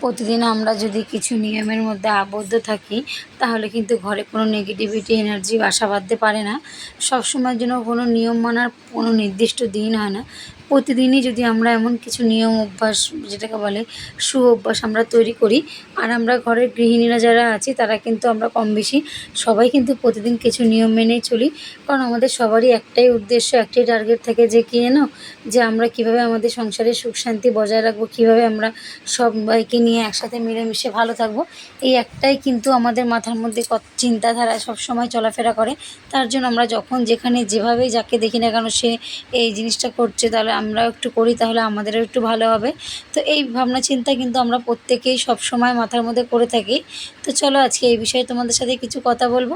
প্রতিদিন আমরা যদি কিছু নিয়মের মধ্যে আবদ্ধ থাকি, তাহলে কিন্তু ঘরে কোনো নেগেটিভিটি এনার্জি বাসা বাঁধতে পারে না। সবসময়ের জন্য কোনো নিয়ম মানার কোনো নির্দিষ্ট দিন হয় না। প্রতিদিনই যদি আমরা এমন কিছু নিয়ম অভ্যাস, যেটাকে বলে সু অভ্যাস আমরা তৈরি করি, আর আমরা ঘরের গৃহিণীরা যারা আছি, তারা কিন্তু আমরা কম বেশি সবাই কিন্তু প্রতিদিন কিছু নিয়ম মেনেই চলি। কারণ আমাদের সবারই একটাই উদ্দেশ্য, একটাই টার্গেট থাকে যে কি জানো যে আমরা কীভাবে আমাদের সংসারে সুখ শান্তি বজায় রাখব, কীভাবে আমরা সবাইকে নিয়ে একসাথে মিলেমিশে ভালো থাকব। এই একটাই কিন্তু আমাদের মাথার মধ্যে চিন্তাধারা সবসময় চলাফেরা করে। তার জন্য আমরা যখন যেখানে যেভাবেই যাকে দেখি না কেন, সে এই জিনিসটা করছে, তাহলে আমরাও একটু করি, তাহলে আমাদেরও একটু ভালো হবে। তো এই ভাবনা চিন্তা কিন্তু আমরা প্রত্যেকেই সবসময় মাথার মধ্যে করে থাকি। তো চলো আজকে এই বিষয়ে তোমাদের সাথে কিছু কথা বলব,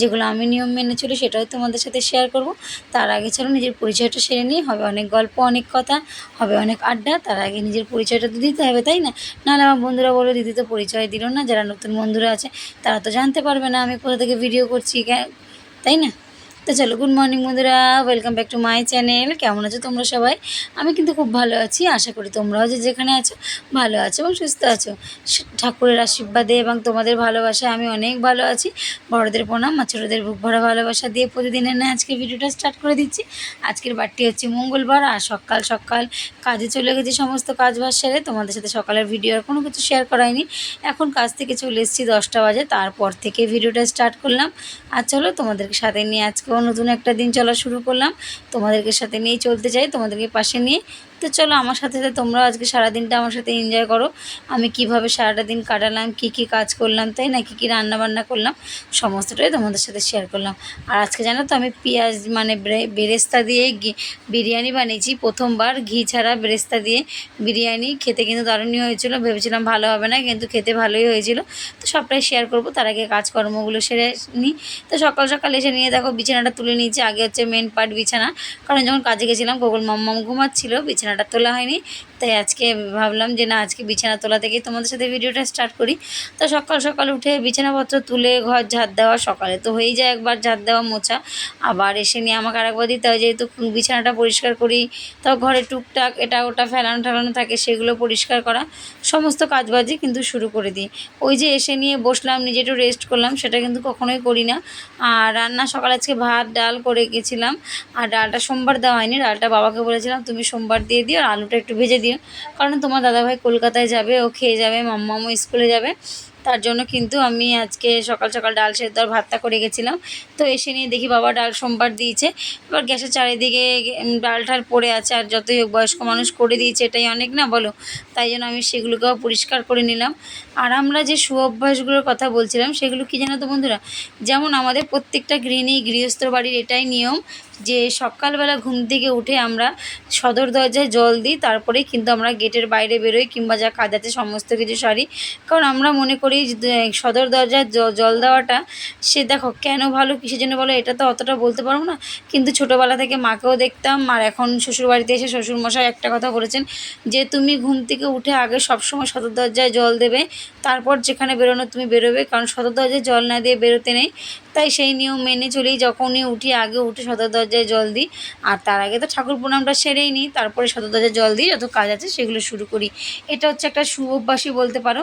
যেগুলো আমি নিয়ম মেনে চলি সেটাও তোমাদের সাথে শেয়ার করব। তার আগে চলো নিজের পরিচয়টা সেরে নিয়ে হবে অনেক গল্প, অনেক কথা, হবে অনেক আড্ডা, তার আগে নিজের পরিচয়টা তো দিতে হবে, তাই না? নাহলে আমার বন্ধুরা বলে, দিদি তো পরিচয় দিল না, যারা নতুন বন্ধুরা আছে, তারা তো জানতে পারবে না আমি কোথা থেকে ভিডিও করছি তাই না? তো চলো গুড মর্নিং বন্ধুরা। Welcome back to my channel কেমন আছো তোমরা সবাই? আমি কিন্তু খুব ভালো আছি। আশা করি তোমরাও যে যেখানে আছো, ভালো আছো এবং সুস্থ আছো। ঠাকুরের আশীর্বাদে এবং তোমাদের ভালোবাসায় আমি অনেক ভালো আছি। বড়দের প্রণাম আর ছোটোদের বুক ভরা ভালোবাসা দিয়ে প্রতিদিনের না আজকে ভিডিওটা স্টার্ট করে দিচ্ছি। আজকের বারটি হচ্ছে মঙ্গলবার আর সকাল সকাল কাজে চলে গেছি সমস্ত কাজ বাজ সেরে। তোমাদের সাথে সকালের ভিডিও আর কোনো কিছু শেয়ার করাইনি এখন কাজ থেকে চলে এসেছি দশটা বাজে। তারপর থেকে ভিডিওটা স্টার্ট করলাম। আর চলো তোমাদেরকে সাথে নিয়ে আজকেও নতুন একটা দিন চলা শুরু করলাম। তোমাদেরকে সাথে নিয়েই চলতে চাই তোমাদেরকে পাশে নিয়ে। তো চলো আমার সাথে সাথে তোমরাও আজকে সারাদিনটা আমার সাথে এনজয় করো। আমি কীভাবে সারাটা দিন কাটালাম, কি কি কাজ করলাম, তাই না? কী কী রান্না বান্না করলাম, সমস্তটাই তোমাদের সাথে শেয়ার করলাম। আর আজকে জানো তো আমি পেঁয়াজ মানে বেরেস্তা দিয়ে বিরিয়ানি বানিয়েছি। প্রথমবার ঘি ছাড়া বেরেস্তা দিয়ে বিরিয়ানি খেতে কিন্তু দারুণই হয়েছিল। ভেবেছিলাম ভালো হবে না, কিন্তু খেতে ভালোই হয়েছিল। তো সবটাই শেয়ার করব। তার আগে কাজকর্মগুলো সেরে নিই তো সকাল সকাল এসে নিয়ে দেখো বিছানাটা তুলে নিয়েছি। আগে হচ্ছে মেন পার্ট বিছানা। কারণ যখন কাজে গেছিলাম গোগল মাম্মাম ঘুমাচ্ছিল, বিছানাটা তোলা হয়নি তাই আজকে ভাবলাম যে না, আজকে বিছানা তোলা থেকেই তোমাদের সাথে ভিডিওটা স্টার্ট করি। তো সকাল সকাল উঠে বিছানাপত্র তুলে ঘর ঝাড় দেওয়া সকালে। তো হয়েই যায় একবার ঝাড় দেওয়া মোছা। আবার এসে নিয়ে আমাকে আরেকবার দিতে হয়, যেহেতু বিছানাটা পরিষ্কার করি, তাও ঘরে টুকটাক এটা ওটা ফেলানো ঠেলানো থাকে, সেগুলো পরিষ্কার করা। সমস্ত কাজবাজি কিন্তু শুরু করে দিই। ওই যে এসে নিয়ে বসলাম, নিজে একটু রেস্ট করলাম, সেটা কিন্তু কখনোই করি না। আর রান্না সকাল আজকে ভাত, ডাল করে গেছিলাম। আর ডালটা সোমবার দেওয়া হয়নি, ডালটা বাবাকে বলেছিলাম, তুমি সোমবার দিয়ে দিও আর আলুটা একটু ভেজে দিও। কারণ তোমার দাদাভাই কলকাতায় যাবে, ও খেয়ে যাবে, মাম্মামও স্কুলে যাবে। তার জন্য কিন্তু আমি আজকে সকাল সকাল ডাল সেদ্ধ আর ভাতটা করে গেছিলাম। তো এসে নিয়ে দেখি বাবা ডাল সোমবার দিয়েছে। এবার গ্যাসের চারিদিকে ডাল ঠাল পড়ে আছে আর যতই হোক বয়স্ক মানুষ করে দিয়েছে, এটাই অনেক না বলো? তাই জন্য আমি সেগুলোকেও পরিষ্কার করে নিলাম। আর আমরা যে সু অভ্যাসগুলোর কথা বলছিলাম, সেগুলো কি জানো তো বন্ধুরা? যেমন আমাদের প্রত্যেকটা গৃহিণী, গৃহস্থ বাড়ির এটাই নিয়ম যে সকালবেলা ঘুম থেকে উঠে আমরা সদর দরজায় জল দিই, তারপরেই কিন্তু আমরা গেটের বাইরে বেরোই কিংবা যা কাদাতে সমস্ত কিছু সারি। কারণ আমরা মনে করি সদর দরজায় জল দেওয়াটা সে দেখো কেন ভালো, কিসের জন্য বলো এটা তো অতটা বলতে পারব না। কিন্তু ছোটোবেলা থেকে মাকেও দেখতাম, আর এখন শ্বশুরবাড়িতে এসে শ্বশুরমশাই একটা কথা বলেছেন যে, তুমি ঘুম থেকে উঠে আগে সবসময় সদর দরজায় জল দেবে। তারপর যেখানে বেরোনো তুমি বেরোবে, কারণ সদর দরজায় জল না দিয়ে বেরোতে নেই। তাই সেই নিয়ম মেনে চলেই যখনই উঠি আগে উঠে সদর দরজায় জল দিই। আর তার আগে তো ঠাকুর প্রণামটা সেরেই নিই, তারপরে সদর দরজায় জল দিই, যত কাজ আছে সেগুলো শুরু করি। এটা হচ্ছে একটা সুঅভ্যাসই বলতে পারো।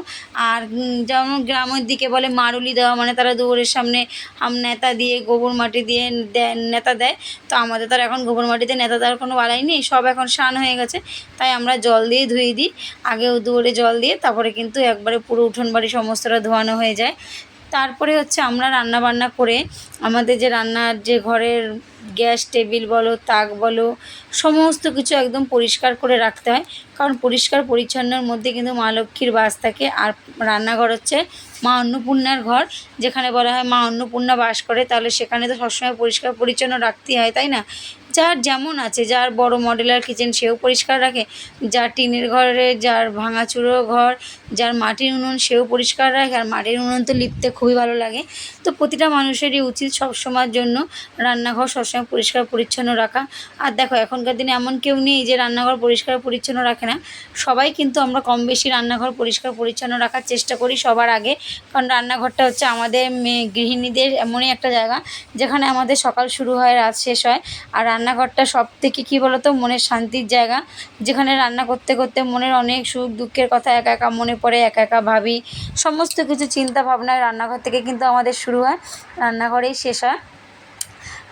আর যেমন গ্রামের দিকে বলে মারুলি দেওয়া মানে তারা দৌড়ের সামনে হাম নেতা দিয়ে, গোবর মাটি দিয়ে নেতা দেয়। তো আমাদের তো আর এখন গোবর মাটিতে নেতা দেওয়ার কোনো বালাই নেই, সব এখন শান হয়ে গেছে। তাই আমরা জল দিয়ে ধুয়ে দিই, আগে দৌড়ে জল দিয়ে, তারপরে কিন্তু একবারে পুরো উঠোন বাড়ি সমস্তটা ধোয়ানো হয়ে যায়। তারপরে হচ্ছে আমরা রান্না বান্না করে আমাদের যে রান্নার যে ঘরের গ্যাস টেবিল বলো, তাক বলো, সমস্ত কিছু একদম পরিষ্কার করে রাখতে হয়। কারণ পরিষ্কার পরিচ্ছন্নর মধ্যে কিন্তু মা লক্ষ্মীর বাস থাকে। আর রান্নাঘর হচ্ছে মা অন্নপূর্ণার ঘর। যেখানে বলা হয় মা অন্নপূর্ণা বাস করে, তাহলে সেখানে তো সবসময় পরিষ্কার পরিচ্ছন্ন রাখতেই হয়, তাই না? যার যেমন আছে, যার বড় মডেলার কিচেন সেও পরিষ্কার রাখে। যার টিনের ঘরে, যার ভাঙাচুরো ঘর, যার মাটির উনুন সেও পরিষ্কার রাখে। আর মাটির উনুন তো লিপতে খুবই ভালো লাগে। তো প্রতিটা মানুষেরই উচিত সব সময়ের জন্য রান্নাঘর সবসময় পরিষ্কার পরিচ্ছন্ন রাখা। আর দেখো, এখনকার দিনে এমন কেউ নেই যে রান্নাঘর পরিষ্কার পরিচ্ছন্ন রাখে না। সবাই কিন্তু আমরা কম বেশি রান্নাঘর পরিষ্কার পরিচ্ছন্ন রাখার চেষ্টা করি সবার আগে। কারণ রান্নাঘরটা হচ্ছে আমাদের গৃহিণীদের এমনই একটা জায়গা, যেখানে আমাদের সকাল শুরু হয়, রাত শেষ হয়। আর রান্নাঘরটা সব থেকে কী বলতো? মনের শান্তির জায়গা, যেখানে রান্না করতে করতে মনের অনেক সুখ দুঃখের কথা একা একা মনে পড়ে, একা একা ভাবি। সমস্ত কিছু চিন্তা ভাবনায় রান্নাঘর থেকে কিন্তু আমাদের শুরু হয় রান্নাঘরেই শেষ হয়।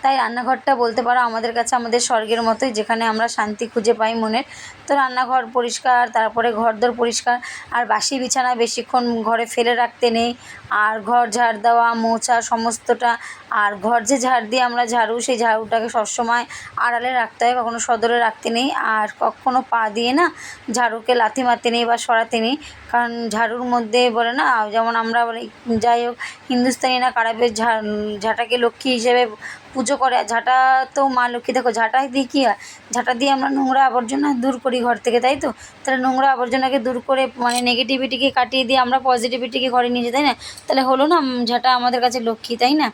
তাই রান্নাঘরটা বলতে পারো আমাদের কাছে আমাদের স্বর্গের মতোই, যেখানে আমরা শান্তি খুঁজে পাই মনের। তো রান্নাঘর পরিষ্কার, তারপরে ঘরদোর পরিষ্কার, আর বাসি বিছানা বেশিক্ষণ ঘরে ফেলে রাখতে নেই। আর ঘর ঝাড় দেওয়া, মোছা সমস্তটা, আর ঘর যে ঝাড় দিয়ে আমরা ঝাড়ু, সেই ঝাড়ুটাকে সবসময় আড়ালে রাখতে হয়, কখনো সদরে রাখতে নেই। আর কখনো পা দিয়ে না ঝাড়ুকে লাথি মারতে নেই বা সরাতে নেই। কারণ ঝাড়ুর মধ্যে বলে না, যেমন আমরা যাই হোক হিন্দুস্তানিরা কারাবে ঝা, ঝাঁটাকে লক্ষ্মী হিসেবে পুজো করে। ঝাঁটা তো মা লক্ষ্মী, দেখো ঝাঁটা দিয়ে কী হয়? ঝাঁটা দিয়ে আমরা নোংরা আবর্জনা দূর করি ঘর থেকে, তাই তো? তাহলে নোংরা আবর্জনাকে দূর করে মানে নেগেটিভিটিকে কাটিয়ে দিয়ে আমরা পজিটিভিটিকে ঘরে নিয়ে যাই তাই না? তাহলে হলো না ঝাঁটা আমাদের কাছে লক্ষ্মী, তাই না?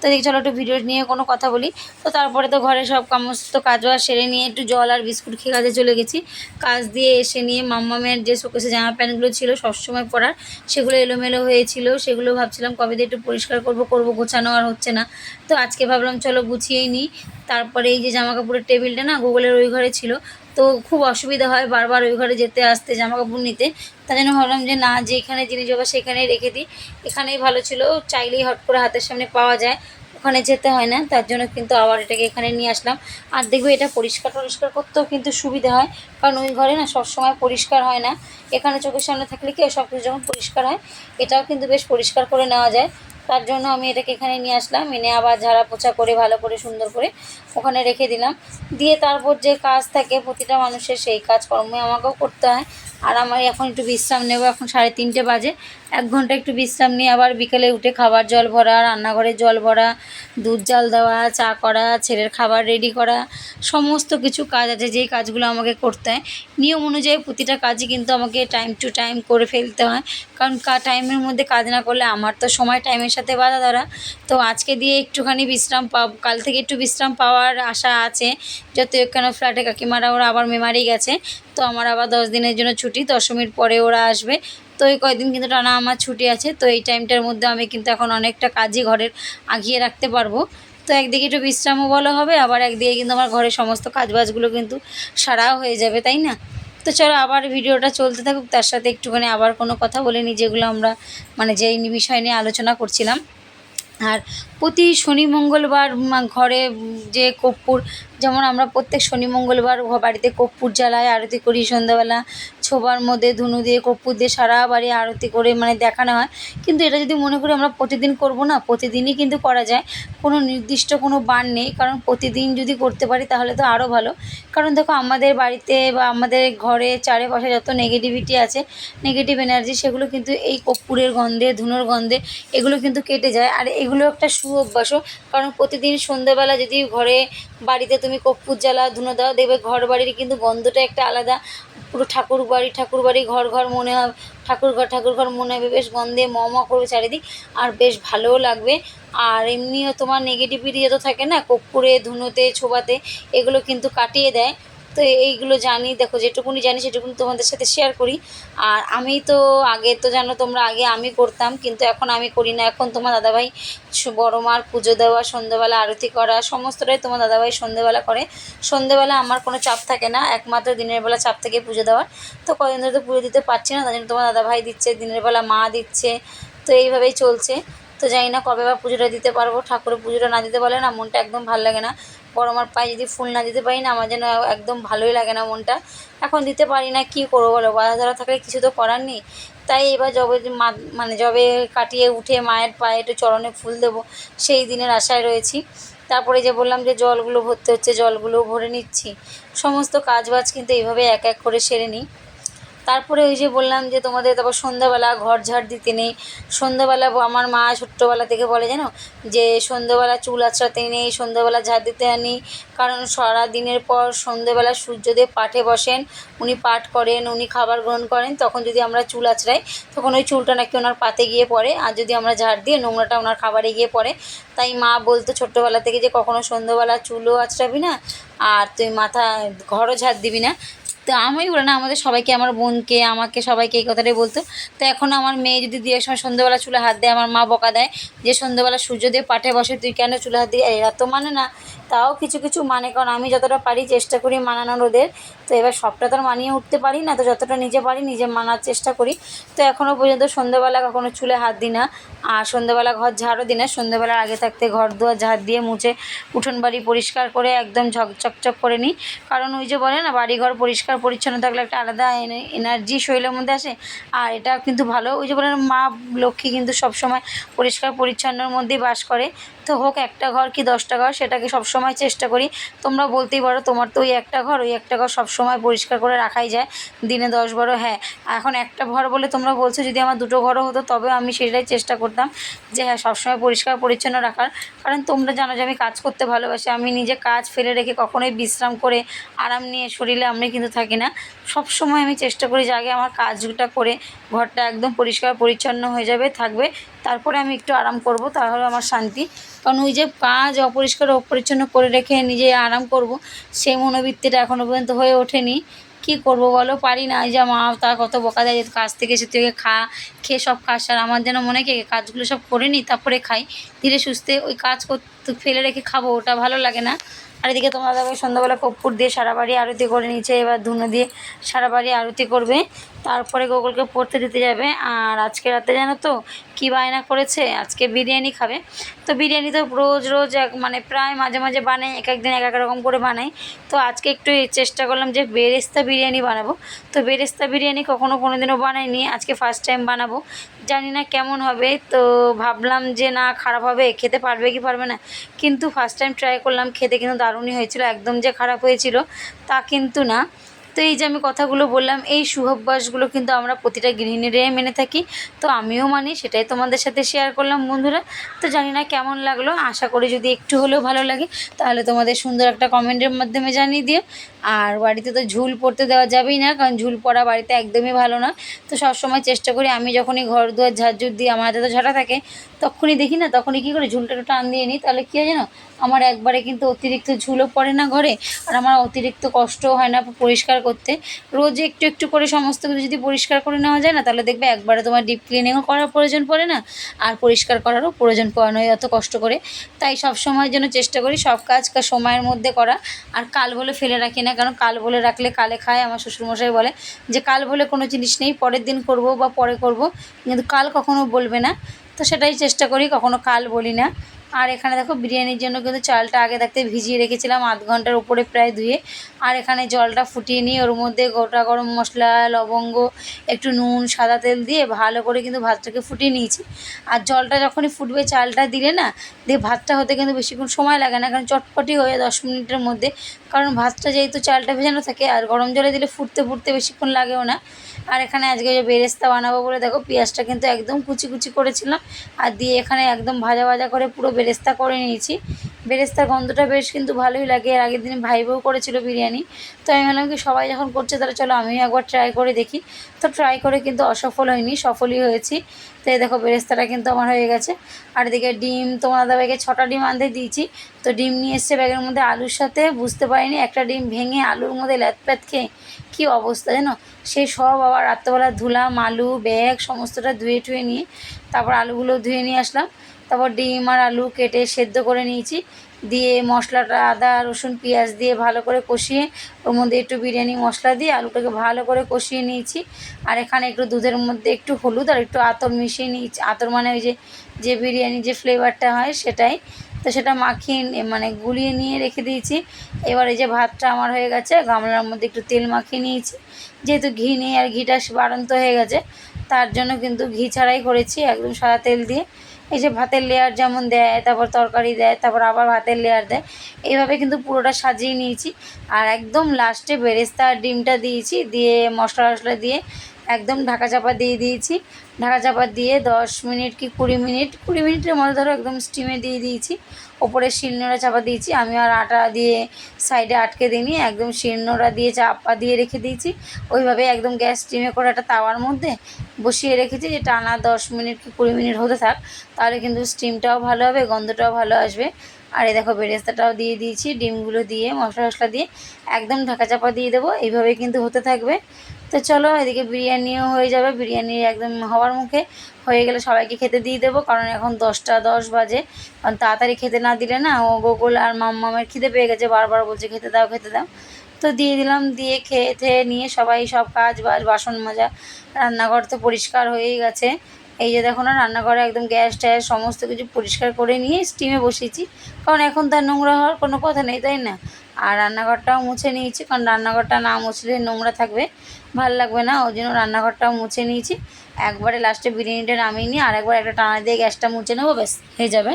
তো দেখি চলো একটু ভিডিও নিয়ে কোনো কথা বলি। তো তারপরে তো ঘরে সব সমস্ত কাজ বাজ সেরে নিয়ে একটু জল আর বিস্কুট খেয়ে কাজে চলে গেছি। কাজ দিয়ে এসে নিয়ে মাম্মামের যে শোকেসে জামা প্যান্টগুলো ছিল সবসময় পরার, সেগুলো এলোমেলো হয়েছিল। সেগুলো ভাবছিলাম কবে দিয়ে একটু পরিষ্কার করব করব গোছানো আর হচ্ছে না। তো আজকে ভাবলাম চলো গুছিয়েই নিই। তারপরে এই যে জামা কাপড়ের টেবিলটা না, গুগলের ওই ঘরে ছিল তো খুব অসুবিধা হয় বারবার ওই ঘরে যেতে আসতে জামা কাপড় নিতে। তাই জন্য ভাবলাম যে, না, যেখানে জিনিস হবে সেখানেই রেখে দিই। এখানেই ভালো ছিল, চাইলেই হট করে হাতের সামনে পাওয়া যায়। ওখানে যেতে হয় না, তার জন্য কিন্তু আবার এটাকে এখানে নিয়ে আসলাম। আর দেখবে এটা পরিষ্কার টরিষ্কার করতেও কিন্তু সুবিধা হয়, কারণ ওই ঘরে না সবসময় পরিষ্কার হয় না। এখানে চোখের সামনে থাকলে কি সব কিছু যখন পরিষ্কার হয়, এটাও কিন্তু বেশ পরিষ্কার করে নেওয়া যায়। তার জন্য আমি এটাকে এখানে নিয়ে আসলাম। এনে আবার ঝাড়া পোছা করে, ভালো করে, সুন্দর করে ওখানে রেখে দিলাম। দিয়ে তারপর যে কাজ থাকে প্রতিটা মানুষের সেই কাজকর্মই আমাকেও করতে হয়। আর আমার এখন একটু বিশ্রাম নেব, এখন সাড়ে তিনটে বাজে। এক ঘণ্টা একটু বিশ্রাম নিয়ে আবার বিকেলে উঠে খাবার জল ভরা, রান্নাঘরে জল ভরা, দুধ জাল দেওয়া, চা করা, ছেলের খাবার রেডি করা, সমস্ত কিছু কাজ আছে, যেই কাজগুলো আমাকে করতে হয়। নিয়ম অনুযায়ী প্রতিটা কাজই কিন্তু আমাকে টাইম টু টাইম করে ফেলতে হয়। কারণ টাইমের মধ্যে কাজ না করলে আমার তো সময় টাইমের সাথে বাধা ধরা। তো আজকে দিয়ে একটুখানি বিশ্রাম পাব কাল থেকে একটু বিশ্রাম পাওয়ার আশা আছে, যত কেন ফ্ল্যাটে কাকিমারা, ওরা আবার মেমারি গেছে। তো আমার আবার দশ দিনের জন্য ছুটি, দশমীর পরে ওরা আসবে। তো এই কয়েকদিন কিন্তু টানা আমার ছুটি আছে, তো এই টাইমটার মধ্যে আমি কিন্তু এখন অনেকটা কাজই ঘরের আগিয়ে রাখতে পারব। তো একদিকে একটু বিশ্রামও বলা হবে, আবার একদিকে কিন্তু আমার ঘরের সমস্ত কাজবাজগুলো কিন্তু সারাও হয়ে যাবে, তাই না? তো চলো আবার ভিডিওটা চলতে থাকুক, তার সাথে একটুখানি আবার কোনো কথা বলে নিই, যেগুলো আমরা মানে যেই বিষয় নিয়ে আলোচনা করছিলাম। আর প্রতি শনি, মঙ্গলবার ঘরে যে কর্পূর, যেমন আমরা প্রত্যেক শনি, মঙ্গলবার বাড়িতে কর্পূর জ্বালাই, আরতি করি সন্ধ্যাবেলা ছোবার মধ্যে, ধুনু দিয়ে কর্পূর দিয়ে সারা বাড়ি আরতি করে মানে দেখানো হয়। কিন্তু এটা যদি মনে করি আমরা প্রতিদিন করব না, প্রতিদিনই কিন্তু করা যায়। কোনো নির্দিষ্ট কোনো বার নেই, কারণ প্রতিদিন যদি করতে পারি তাহলে তো আরও ভালো। কারণ দেখো আমাদের বাড়িতে বা আমাদের ঘরে চারিপাশে যত নেগেটিভিটি আছে নেগেটিভ এনার্জি সেগুলো কিন্তু এই কর্পূরের গন্ধে, ধুনোর গন্ধে, এগুলো কিন্তু কেটে যায়। আর এগুলো একটা সু অভ্যাসও কারণ প্রতিদিন সন্ধ্যেবেলা যদি ঘরে বাড়িতে তুমি কর্পূর জ্বালা, ধুনো দাও, দেখবে ঘর বাড়ির কিন্তু গন্ধটা একটা আলাদা। পুরো ঠাকুর বাড়ি ঠাকুর বাড়ি, ঘর ঘর মনে হবে ঠাকুর ঘর ঠাকুর ঘর মনে হবে, বেশ গন্ধে ম ম করবে চারিদিক, আর বেশ ভালোও লাগবে। আর এমনিও তোমার নেগেটিভিটি যত থাকে না কপ্পুরে ধুনোতে, ছোবাতে, এগুলো কিন্তু কাটিয়ে দেয়। তো এইগুলো জানি, দেখো যেটুকুনি জানি সেটুকুনি তোমাদের সাথে শেয়ার করি। আর আমি তো আগে তো জানো তোমরা আগে আমি করতাম, কিন্তু এখন আমি করি না। এখন তোমার দাদাভাই বড় মার পুজো দেওয়া সন্ধ্যেবেলা আরতি করা, সমস্তটাই তোমার দাদাভাই সন্ধ্যেবেলা করে। সন্ধ্যেবেলা আমার কোনো চাপ থাকে না, একমাত্র দিনের বেলা চাপ থেকে পুজো দেওয়ার। তো কদিন ধরে তো পুজো দিতে পারছি না তাই জন্য তোমার দাদাভাই দিচ্ছে, দিনের বেলা মা দিচ্ছে, তো এইভাবেই চলছে। তো জানি না কবে বা পুজোটা দিতে পারব। ঠাকুরের পুজোটা না দিতে পারলে না মনটা একদম ভালো লাগে না। বড় আমার পায়ে যদি ফুল না দিতে পারি না, আমার যেন একদম ভালোই লাগে না মনটা। এখন দিতে পারি না, কী করব বলো? বাধা ধরা থাকলে কিছু তো করার নেই। তাই এবার যবে মা মানে যবে কাটিয়ে উঠে মায়ের পায়ে একটু চরণে ফুল দেবো, সেই দিনের আশায় রয়েছি। তারপরে যে বললাম যে জলগুলো ভরতে হচ্ছে জলগুলো ভরে নিচ্ছি। সমস্ত কাজ বাজ কিন্তু এইভাবে এক এক করে সেরে নিই। তারপরে ওই যে বললাম যে তোমাদের তারপর সন্ধ্যাবেলা ঘর ঝাড় দিতে নেই। সন্ধ্যাবেলা আমার মা ছোট্টবেলা থেকে বলে জানো যে সন্ধ্যাবেলা চুল আছড়াতে নেই, সন্ধ্যাবেলা ঝাড় দিতে আনি কারণ সারা দিনের পর সন্ধ্যাবেলা সূর্যদেব পাঠে বসেন, উনি পাঠ করেন, উনি খাবার গ্রহণ করেন, তখন যদি আমরা চুল আছড়াই, তখন ওই চুলটা নাকি ওনার পাতে গিয়ে পড়ে। আর যদি আমরা ঝাড় দিয়ে নোংরাটা ওনার খাবারে গিয়ে পড়ে। তাই মা বলতো ছোট্টোবেলা থেকে যে কখনো সন্ধ্যাবেলা চুলও আছড়াবি না, আর তুই মাথা ঘরও ঝাড় দিবি না। তো আমি বলে, না, আমাদের সবাইকে, আমার বোনকে, আমাকে সবাইকে এই কথাটাই বলতো। তো এখন আমার মেয়ে যদি দিয়ে সময় সন্ধ্যাবেলা চুলে হাত দেয়, আমার মা বকা দেয় যে, সন্ধ্যাবেলা দিয়ে পাঠে বসে, তুই কেন চুলে হাত দিয়ে এরা তো মানে না, তাও কিছু কিছু মানে কারণ আমি যতটা পারি চেষ্টা করি মানানোর ওদের। তো এবার সবটা তো মানিয়ে উঠতে পারি না, তো যতটা নিজে পারি নিজে মানার চেষ্টা করি। তো এখনও পর্যন্ত সন্ধ্যাবেলা কখনো চুলে হাত দিই না। আর সন্ধ্যাবেলা ঘর ঝাড়ও দিই না, সন্ধ্যাবেলার আগে থাকতে ঘর দুয়ার ঝাড় দিয়ে মুছে উঠোন বাড়ি পরিষ্কার করে একদম ঝকচকচক করে নিই। কারণ ওই যে বলে না, বাড়িঘর পরিষ্কার পরিচ্ছন্ন থাকলে একটা আলাদা এনার্জি শরীরের মধ্যে আসে। আর এটা কিন্তু ভালো। ওই যে বলে না, মা লক্ষ্মী কিন্তু সবসময় পরিষ্কার পরিচ্ছন্নর মধ্যেই বাস করে। তো হোক একটা ঘর কি দশটা ঘর সেটাকে সবসময় চেষ্টা করি। তোমরা বলতেই পারো তোমার তো ওই একটা ঘর ওই একটা ঘর সবসময় পরিষ্কার করে রাখাই যায়। দিনে দশ বারো হ্যাঁ। এখন একটা ঘর বলে তোমরা বলছো যদি আমার দুটো ঘরও হতো তবে আমি সেটাই চেষ্টা করতাম যে হ্যাঁ সবসময় পরিষ্কার পরিচ্ছন্ন রাখার। কারণ তোমরা জানো যে আমি কাজ করতে ভালোবাসি। আমি নিজে কাজ ফেলে রেখে কখনোই বিশ্রাম করে আরাম নিয়ে শরীরে আমি কিন্তু থাকি না সব সময় আমি চেষ্টা করি যে আগে আমার কাজটা করে ঘরটা একদম পরিষ্কার পরিচ্ছন্ন হয়ে যাবে, থাকবে। তারপরে আমি একটু আরাম করব, তাহলে আমার শান্তি। কারণ ওই যে কাজ অপরিষ্কার অপরিচ্ছন্ন করে রেখে নিজে আরাম করব, সেই মনোবৃত্তিটা এখনও পর্যন্ত হয়ে ওঠেনি। কী করব বলো? পারি না। যে মা তার কত বকা দেয় কাজ থেকে এসে তুই খা, খেয়ে সব খাস আর আমার যেন মনে কি কাজগুলো সব করে নিই, তারপরে খাই। ধীরে সুস্থে ওই কাজ করতে ফেলে রেখে খাব, ওটা ভালো লাগে না। আর এদিকে তোমরা দেখো সন্ধ্যাবেলা কর্পূর দিয়ে সারা বাড়ি আরতি করে নিচ্ছে এবার ধুনো দিয়ে সারা বাড়ি আরতি করবে। তারপরে গোকুলকে পড়তে দিতে যাবে। আর আজকে রাতে জানো তো কী বায়না করেছে? আজকে বিরিয়ানি খাবে। তো বিরিয়ানি তো রোজ রোজ এক মানে প্রায় মাঝে মাঝে বানাই, এক একদিন এক এক রকম করে বানাই। তো আজকে একটু চেষ্টা করলাম যে বেরেস্তা বিরিয়ানি বানাবো। তো বেরেস্তা বিরিয়ানি কখনো কোনো দিনও বানাইনি, আজকে ফার্স্ট টাইম বানাবো। জানি না কেমন হবে, তো ভাবলাম যে না খারাপ হবে, খেতে পারবে কি পারবে না। কিন্তু ফার্স্ট টাইম ট্রাই করলাম, খেতে কিন্তু দারুণই হয়েছিল, একদম যে খারাপ হয়েছিল তা কিন্তু না। তো এই যে আমি কথাগুলো বললাম, এই সুঅভ্যাসগুলো কিন্তু আমরা প্রতিটা গৃহিণীরাই মেনে থাকি। তো আমিও মানি, সেটাই তোমাদের সাথে শেয়ার করলাম বন্ধুরা। তো জানি না কেমন লাগল, আশা করি যদি একটু হলেও ভালো লাগে, তাহলে তোমাদের সুন্দর একটা কমেন্টের মাধ্যমে জানিয়ে দিও। আর বাড়িতে তো ঝুল পড়তে দেওয়া যাবেই না, কারণ ঝুল পড়া বাড়িতে একদমই ভালো না। তো সবসময় চেষ্টা করি, আমি যখনই ঘর দুয়ার ঝাড়ঝুড় দিই আমার হাতে তো ঝাঁটা থাকে, তখনই দেখি না, তখনই কী করে ঝুলটা একটু টান দিয়ে নিই, তাহলে কী হয় জানো? আমার একবারে কিন্তু অতিরিক্ত ঝুলও পড়ে না ঘরে, আর আমার অতিরিক্ত কষ্টও হয় না, পরিষ্কার করতে। রোজ একটু একটু করে সমস্ত কিছু যদি পরিষ্কার করে নেওয়া যায় না, তাহলে দেখবে একবারে তোমার ডিপ ক্লিনিংও করার প্রয়োজন পড়ে না, আর পরিষ্কার করারও প্রয়োজন পড়ে না অত কষ্ট করে। তাই সব সময়ের জন্য চেষ্টা করি সব কাজ সময়ের মধ্যে করা, আর কাল বলে ফেলে রাখি না, কারণ কাল বলে রাখলে কালে খায়, আমার শ্বশুরমশাই বলে যে কাল বলে কোনো জিনিস নেই, পরের দিন করব বা পরে করব, কিন্তু কাল কখনো বলবে না। তো সেটাই চেষ্টা করি, কখনো কাল বলি না। আর এখানে দেখো বিরিয়ানির জন্য কিন্তু চালটা আগে থাকতে ভিজিয়ে রেখেছিলাম আধ ঘণ্টার উপরে প্রায় ধুয়ে। আর এখানে জলটা ফুটিয়ে নিয়ে ওর মধ্যে গোটা গরম মশলা, লবঙ্গ, একটু নুন, সাদা তেল দিয়ে ভালো করে কিন্তু ভাতটাকে ফুটিয়ে নিয়েছি। আর জলটা যখনই ফুটবে চালটা দিলে না, দিয়ে ভাতটা হতে কিন্তু বেশিক্ষণ সময় লাগে না, কারণ চটপটি হয়ে দশ মিনিটের মধ্যে। কারণ ভাতটা যেহেতু চালটা ভেজানো থাকে, আর গরম জলে দিলে ফুটতে ফুটতে বেশিক্ষণ লাগেও না। আর এখানে আজকে যে বেরেস্তা বানাবো বলে দেখো, পেঁয়াজটা কিন্তু একদম কুচি কুচি করেছিলাম। আর দিয়ে এখানে একদম ভাজা ভাজা করে পুরো বেরেস্তা করে নিয়েছি। বেরেস্তার গন্ধটা বেশ কিন্তু ভালোই লাগে। এর আগের দিন ভাই বউ করেছিল বিরিয়ানি। তো আমি ভাবলাম কি সবাই যখন করছে তাহলে চলো আমিও একবার ট্রাই করে দেখি। তো ট্রাই করে কিন্তু অসফল হয়নি, সফলই হয়েছি। তো এই দেখো বেরেস্তাটা কিন্তু আমার হয়ে গেছে। আর এদিকে ডিম, তোমার ব্যাগে ছটা ডিম আনতে দিয়েছি। তো ডিম নিয়ে এসছে ব্যাগের মধ্যে আলুর সাথে, বুঝতে পারিনি। একটা ডিম ভেঙে আলুর মধ্যে ল্যাথপ্যাথ খেয়ে কী অবস্থা জানো? সেই সব আবার রাত্রেবেলা ধুলাম আলু ব্যাগ, সমস্তটা ধুয়ে টুয়ে নিয়ে তারপর আলুগুলো ধুয়ে নিয়ে আসলাম। তারপর ডিম আর আলু কেটে সেদ্ধ করে নিয়েছি। দিয়ে মশলাটা আদা, রসুন, পেঁয়াজ দিয়ে ভালো করে কষিয়ে, ওর মধ্যে একটু বিরিয়ানি মশলা দিয়ে আলুটাকে ভালো করে কষিয়ে নিয়েছি। আর এখানে একটু দুধের মধ্যে একটু হলুদ আর একটু আতর মিশিয়ে নিয়েছি। আতর মানে ওই যে যে বিরিয়ানি, যে ফ্লেভারটা হয় সেটাই। তো সেটা মাখিয়ে মানে গুলিয়ে নিয়ে রেখে দিয়েছি। এবার এই যে ভাতটা আমার হয়ে গেছে, গামলার মধ্যে একটু তেল মাখিয়ে নিয়েছি। যেহেতু ঘি নেই আর ঘিটা বাড়ন্ত হয়ে গেছে, তার জন্য কিন্তু ঘি ছাড়াই করেছি, একদম সাদা তেল দিয়ে। এই যে ভাতের লেয়ার যেমন দেয়, তারপর তরকারি দেয়, তারপর আবার ভাতের লেয়ার দেয়, এইভাবে কিন্তু পুরোটা সাজিয়ে নিয়েছি। আর একদম লাস্টে বেরেস্তা ডিমটা দিয়েছি, দিয়ে মশলা টশলা দিয়ে একদম ঢাকা চাপা দিয়ে দিয়েছি। ঢাকা চাপা দিয়ে দশ মিনিট কি কুড়ি মিনিট, কুড়ি মিনিটের মধ্যে ধরো একদম স্টিমে দিয়ে দিয়েছি। ওপরে শিলনোড়া চাপা দিয়েছি। আমি আর আটা দিয়ে সাইডে আটকে দিইনি, একদম শিলনোড়া দিয়ে চাপা দিয়ে রেখে দিয়েছি। ওইভাবে একদম গ্যাস স্টিমে করে একটা তাওয়ার মধ্যে বসিয়ে রেখেছি যে টানা দশ মিনিট কি কুড়ি মিনিট হতে থাক, তাহলে কিন্তু স্টিমটাও ভালো হবে, গন্ধটাও ভালো আসবে। আর এই দেখো বেরেস্তাটাও দিয়ে দিয়েছি, ডিমগুলো দিয়ে মশলা টশলা দিয়ে একদম ঢাকা চাপা দিয়ে দেবো। এইভাবে কিন্তু হতে থাকবে। তো চলো, এদিকে বিরিয়ানিও হয়ে যাবে। বিরিয়ানি একদম হওয়ার মুখে হয়ে গেলে সবাইকে খেতে দিয়ে দেবো, কারণ এখন দশটা দশ বাজে। কারণ তাড়াতাড়ি খেতে না দিলে না, ও গোকুল আর মাম্মামের খিদে পেয়ে গেছে, বারবার বলছে খেতে দাও খেতে দাও। তো দিয়ে দিলাম, দিয়ে খেয়ে নিয়ে সবাই সব কাজ বাজ, বাসন মাজা, রান্নাঘর তো পরিষ্কার হয়েই গেছে। এই যে দেখো না, রান্নাঘরে একদম গ্যাস ট্যাস সমস্ত কিছু পরিষ্কার করে নিয়ে স্টিমে বসিয়েছি। কারণ এখন তার নোংরা হওয়ার কোনো কথা নেই, তাই না? আর রান্নাঘরটাও মুছে নিয়েছি, কারণ রান্নাঘরটা না মুছলে নোংরা থাকবে, ভালো লাগবে না, ওই জন্য রান্নাঘরটাও মুছে নিয়েছি। একবারে লাস্টে বিরিয়ানিটা নামিয়ে নিয়ে আর একবার একটা টানা দিয়ে গ্যাসটা মুছে নেব, ব্যাস, হয়ে যাবে।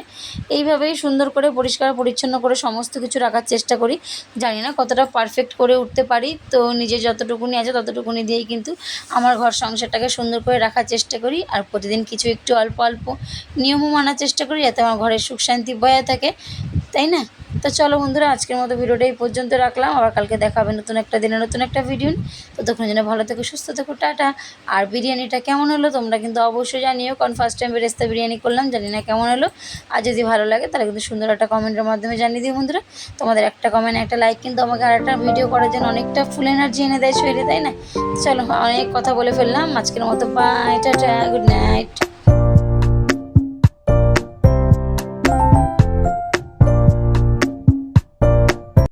এইভাবেই সুন্দর করে পরিষ্কার পরিচ্ছন্ন করে সমস্ত কিছু রাখার চেষ্টা করি। জানি না কতটা পারফেক্ট করে উঠতে পারি, তো নিজে যতটুকুনি আছে ততটুকুনি দিয়েই কিন্তু আমার ঘর সংসারটাকে সুন্দর করে রাখার চেষ্টা করি। আর প্রতিদিন কিছু একটু অল্প অল্প নিয়মও মানার চেষ্টা করি, যাতে আমার ঘরের সুখ শান্তি বজায় থাকে, তাই না? তো চলো বন্ধুরা, আজকের মতো ভিডিওটা এই পর্যন্ত রাখলাম। আবার কালকে দেখা হবে নতুন একটা দিনে নতুন একটা ভিডিও। ততক্ষণ যেন ভালো থেকো, সুস্থ থেকো, টাটা। আর বিরিয়ানিটা কেমন হলো তোমরা কিন্তু অবশ্যই জানিও। কারণ ফার্স্ট টাইম বেরেস্তা বিরিয়ানি করলাম, জানি না কেমন হলো। আর যদি ভালো লাগে তাহলে কিন্তু সুন্দর একটা কমেন্টের মাধ্যমে জানিয়ে দিও বন্ধুরা। তোমাদের একটা কমেন্ট একটা লাইক কিন্তু আমাকে আর একটা ভিডিও করার জন্য অনেকটা ফুল এনার্জি এনে দেয় শরীরে, তাই না? চলো অনেক কথা বলে ফেললাম। আজকের মতো বাই টাটা গুড নাইট